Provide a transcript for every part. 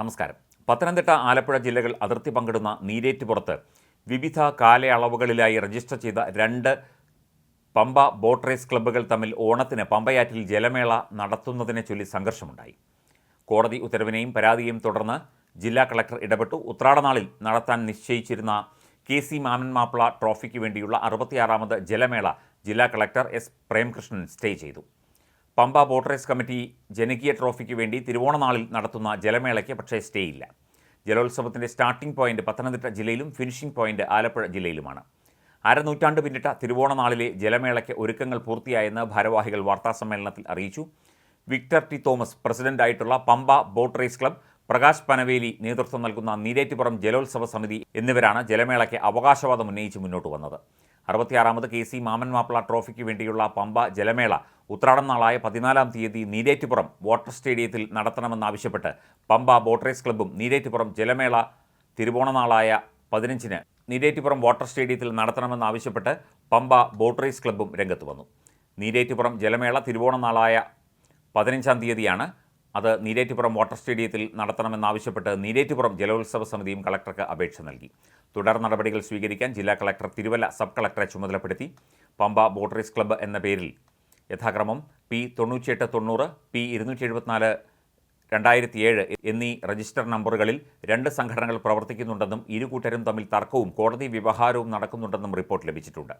നമസ്കാരം. പത്തനംതിട്ട ആലപ്പുഴ ജില്ലകൾ അതിർത്തി പങ്കിടുന്ന നീരേറ്റുപുറത്ത് വിവിധ കാലയളവുകളിലായി രജിസ്റ്റർ ചെയ്ത രണ്ട് പമ്പ ബോട്ട് റേസ് ക്ലബ്ബുകൾ തമ്മിൽ ഓണത്തിന് പമ്പയാറ്റിൽ ജലമേള നടത്തുന്നതിനെ ചൊല്ലി സംഘർഷമുണ്ടായി. കോടതി ഉത്തരവിനെയും പരാതിയെയും തുടർന്ന് ജില്ലാ കളക്ടർ ഇടപെട്ടു. ഉത്രാടനാളിൽ നടത്താൻ നിശ്ചയിച്ചിരുന്ന കെ സി മാമൻ മാപ്പിള ട്രോഫിക്ക് വേണ്ടിയുള്ള അറുപത്തിയാറാമത് ജലമേള ജില്ലാ കളക്ടർ എസ് പ്രേംകൃഷ്ണൻ സ്റ്റേ ചെയ്തു. പമ്പ ബോട്ടറേസ് കമ്മിറ്റി ജനകീയ ട്രോഫിക്ക് വേണ്ടി തിരുവോണനാളിൽ നടത്തുന്ന ജലമേളയ്ക്ക് പക്ഷേ സ്റ്റേ ഇല്ല ജലോത്സവത്തിന്റെ സ്റ്റാർട്ടിംഗ് പോയിന്റ് പത്തനംതിട്ട ജില്ലയിലും ഫിനിഷിംഗ് പോയിന്റ് ആലപ്പുഴ ജില്ലയിലുമാണ്. അരനൂറ്റാണ്ട് പിന്നിട്ട തിരുവോണനാളിലെ ജലമേളയ്ക്ക് ഒരുക്കങ്ങൾ പൂർത്തിയായെന്ന് ഭാരവാഹികൾ വാർത്താസമ്മേളനത്തിൽ അറിയിച്ചു. Victor T Thomas പ്രസിഡന്റായിട്ടുള്ള Pampa boat race club Prakash Panaveli നേതൃത്വം നൽകുന്ന നീരേറ്റുപുറം ജലോത്സവ സമിതി എന്നിവരാണ് ജലമേളയ്ക്ക് അവകാശവാദം ഉന്നയിച്ച് മുന്നോട്ട് വന്നത്. അറുപത്തിയാറാമത് കെ സി മാമൻ മാപ്പിള ട്രോഫിക്ക് വേണ്ടിയുള്ള പമ്പ ജലമേള ഉത്രാടം നാളായ പതിനാലാം തീയതി നീരേറ്റുപുറം വാട്ടർ സ്റ്റേഡിയത്തിൽ നടത്തണമെന്നാവശ്യപ്പെട്ട് പമ്പ ബോട്ടറേസ് ക്ലബ്ബും നീരേറ്റുപുറം ജലമേള തിരുവോണനാളായ പതിനഞ്ചിന് നീരേറ്റുപുറം വാട്ടർ സ്റ്റേഡിയത്തിൽ നടത്തണമെന്നാവശ്യപ്പെട്ട് പമ്പ ബോട്ട് റേസ് ക്ലബ്ബും രംഗത്ത് വന്നു. നീരേറ്റുപുറം ജലമേള തിരുവോണനാളായ പതിനഞ്ചാം തീയതിയാണ് അത് നീരേറ്റുപുറം വാട്ടർ സ്റ്റേഡിയത്തിൽ നടത്തണമെന്നാവശ്യപ്പെട്ട് നീരേറ്റുപുറം ജലോത്സവ സമിതിയും കളക്ടർക്ക് അപേക്ഷ നൽകി. തുടർ നടപടികൾ സ്വീകരിക്കാൻ ജില്ലാ കളക്ടർ തിരുവല്ല സബ് കളക്ടറെ ചുമതലപ്പെടുത്തി. പമ്പ ബോട്ട് റേസ് ക്ലബ്ബ് എന്ന പേരിൽ യഥാക്രമം പി തൊണ്ണൂറ്റിയെട്ട് തൊണ്ണൂറ് പി ഇരുന്നൂറ്റി എഴുപത്തിനാല് രണ്ടായിരത്തി ഏഴ് എന്നീ രജിസ്റ്റർ നമ്പറുകളിൽ രണ്ട് സംഘടനകൾ പ്രവർത്തിക്കുന്നുണ്ടെന്നും ഇരു കൂട്ടരും തമ്മിൽ തർക്കവും കോടതി വ്യവഹാരവും നടക്കുന്നുണ്ടെന്നും റിപ്പോർട്ട് ലഭിച്ചിട്ടുണ്ട്.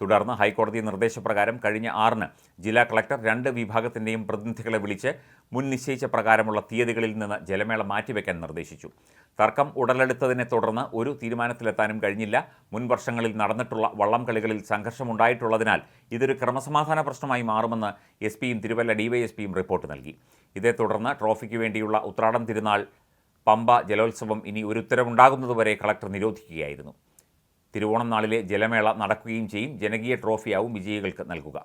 തുടർന്ന് ഹൈക്കോടതി നിർദ്ദേശപ്രകാരം കഴിഞ്ഞ ആറിന് ജില്ലാ കളക്ടർ രണ്ട് വിഭാഗത്തിന്റെയും പ്രതിനിധികളെ വിളിച്ച് മുൻ നിശ്ചയിച്ച പ്രകാരമുള്ള തീയതികളിൽ നിന്ന് ജലമേള മാറ്റിവെക്കാൻ നിർദ്ദേശിച്ചു. തർക്കം ഉടലെടുത്തതിനെ തുടർന്ന് ഒരു തീരുമാനത്തിലെത്താനും കഴിഞ്ഞില്ല. മുൻ വർഷങ്ങളിൽ നടന്നിട്ടുള്ള വള്ളം കളികളിൽ സംഘർഷമുണ്ടായിട്ടുള്ളതിനാൽ ഇതൊരു ക്രമസമാധാന പ്രശ്നമായി മാറുമെന്ന് എസ് പിയും തിരുവല്ല ഡിവൈഎസ്പിയും റിപ്പോർട്ട് നൽകി. ഇതേ തുടർന്ന് ട്രോഫിക്ക് വേണ്ടിയുള്ള ഉത്രാടം തിരുനാൾ പമ്പ ജലോത്സവം ഇനി ഒരു ഉത്തരവുണ്ടാകുന്നതുവരെ കളക്ടർ നിരോധിക്കുകയായിരുന്നു. തിരുവോണം നാളിലെ ജലമേള നടക്കുകയും ചെയ്യും. ജനകീയ ട്രോഫിയാവും വിജയികൾക്ക് നൽകുക.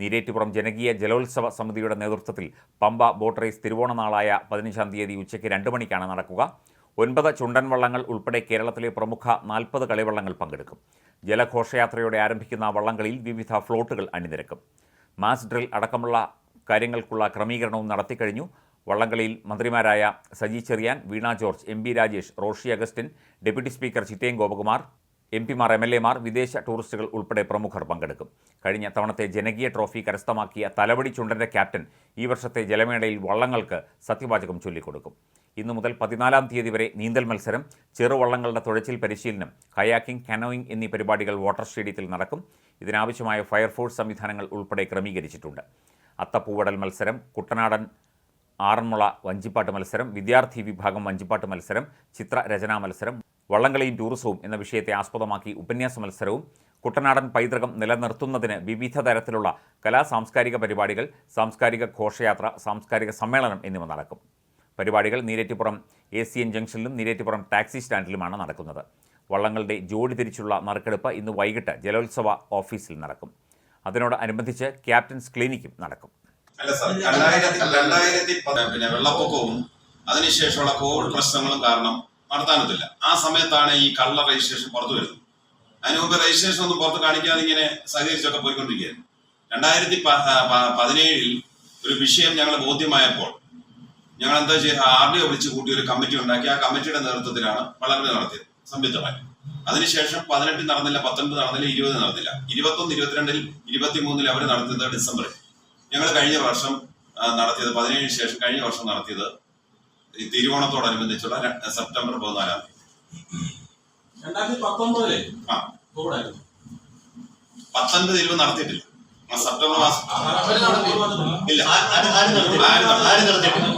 നീരേറ്റുപുറം ജനകീയ ജലോത്സവ സമിതിയുടെ നേതൃത്വത്തിൽ പമ്പ ബോട്ട് റേസ് തിരുവോണ നാളായ പതിനഞ്ചാം തീയതി ഉച്ചയ്ക്ക് രണ്ട് മണിക്കാണ് നടക്കുക. ഒൻപത് ചുണ്ടൻ വള്ളങ്ങൾ ഉൾപ്പെടെ കേരളത്തിലെ പ്രമുഖ നാൽപ്പത് കളിവള്ളങ്ങൾ പങ്കെടുക്കും. ജലഘോഷയാത്രയോടെ ആരംഭിക്കുന്ന വള്ളങ്ങളിൽ വിവിധ ഫ്ലോട്ടുകൾ അണിനിരക്കും. മാസ് ഡ്രിൽ അടക്കമുള്ള കാര്യങ്ങൾക്കുള്ള ക്രമീകരണവും നടത്തിക്കഴിഞ്ഞു വള്ളംകളിയിൽ മന്ത്രിമാരായ Saji Cherian Veena George M B Rajesh Roshi Augustine deputy speaker Chittayam Gopakumar M പിമാർ എം എൽ എമാർ വിദേശ ടൂറിസ്റ്റുകൾ ഉൾപ്പെടെ പ്രമുഖർ പങ്കെടുക്കും. കഴിഞ്ഞ തവണത്തെ ജനകീയ ട്രോഫി കരസ്ഥമാക്കിയ തലവടി ചുണ്ടന്റെ ക്യാപ്റ്റൻ ഈ വർഷത്തെ ജലമേളയിൽ വള്ളങ്ങൾക്ക് സത്യവാചകം ചൊല്ലിക്കൊടുക്കും. ഇന്നു മുതൽ പതിനാലാം തീയതി വരെ നീന്തൽ മത്സരം ചെറുവള്ളങ്ങളുടെ തുഴച്ചിൽ പരിശീലനം കയാക്കിംഗ് കനോയിങ് എന്നീ പരിപാടികൾ വാട്ടർ സ്റ്റേഡിയത്തിൽ നടക്കും. ഇതിനാവശ്യമായ ഫയർഫോഴ്സ് സംവിധാനങ്ങൾ ഉൾപ്പെടെ ക്രമീകരിച്ചിട്ടുണ്ട്. അത്തപ്പൂവടൽ മത്സരം കുട്ടനാടൻ ആറന്മുള വഞ്ചിപ്പാട്ട് മത്സരം വിദ്യാർത്ഥി വിഭാഗം വഞ്ചിപ്പാട്ട് മത്സരം ചിത്രരചനാ മത്സരം വള്ളംകളിയും ടൂറിസവും എന്ന വിഷയത്തെ ആസ്പദമാക്കി ഉപന്യാസ മത്സരവും കുട്ടനാടൻ പൈതൃകം നിലനിർത്തുന്നതിന് വിവിധ തരത്തിലുള്ള കലാ സാംസ്കാരിക പരിപാടികൾ സാംസ്കാരിക ഘോഷയാത്ര സാംസ്കാരിക സമ്മേളനം എന്നിവ നടക്കും. പരിപാടികൾ നീരേറ്റിപ്പുറം എ സി എൻ ജംഗ്ഷനിലും നീരേറ്റിപ്പുറം ടാക്സി സ്റ്റാൻഡിലുമാണ് നടക്കുന്നത്. വള്ളങ്ങളുടെ ജോഡി തിരിച്ചുള്ള നറുക്കെടുപ്പ് ഇന്ന് വൈകിട്ട് ജലോത്സവ ഓഫീസിൽ നടക്കും. അതിനോട് അനുബന്ധിച്ച് ക്യാപ്റ്റൻസ് ക്ലിനിക്കും നടക്കും. അല്ല പിന്നെ വെള്ളപ്പൊക്കവും അതിനുശേഷമുള്ള കോവിഡ് പ്രശ്നങ്ങളും കാരണം നടത്താനത്തില്ല. ആ സമയത്താണ് ഈ കള്ള രജിസ്ട്രേഷൻ പുറത്തു വരുന്നത്. അതിന് മുമ്പ് രജിസ്ട്രേഷൻ ഒന്നും പുറത്ത് കാണിക്കാതെ ഇങ്ങനെ സഹകരിച്ചൊക്കെ പോയിക്കൊണ്ടിരിക്കുകയായിരുന്നു. രണ്ടായിരത്തി പതിനേഴിൽ ഒരു വിഷയം ഞങ്ങൾ ബോധ്യമായപ്പോൾ ഞങ്ങൾ എന്താ ചെയ്ത ആർ ഡി വിളിച്ച് കൂട്ടി ഒരു കമ്മിറ്റി ഉണ്ടാക്കി. ആ കമ്മിറ്റിയുടെ നേതൃത്വത്തിലാണ് വളർന്നു നടത്തിയത് സംയുക്തമായി അതിനുശേഷം പതിനെട്ടിൽ നടന്നില്ല പത്തൊൻപത് നടന്നില്ല ഇരുപത് നടന്നില്ല. ഇരുപത്തൊന്ന് ഇരുപത്തിരണ്ടിൽ ഇരുപത്തിമൂന്നിൽ അവർ നടത്തുന്നത് ഡിസംബറിൽ. ഞങ്ങൾ കഴിഞ്ഞ വർഷം നടത്തിയത് പതിനേഴിന് ശേഷം കഴിഞ്ഞ വർഷം നടത്തിയത് ഈ തിരുവോണത്തോടനുബന്ധിച്ചുള്ള സെപ്റ്റംബർ പതിനാലാം തീയതി. രണ്ടായിരത്തി പത്തൊമ്പതിലെ ആ. കോവിഡായിരുന്നു. പത്തൊൻപത് ഇരുപത് നടത്തിയിട്ടില്ല. സെപ്റ്റംബർ മാസം. ഇല്ല? ആര് നടത്തിയിട്ടില്ല?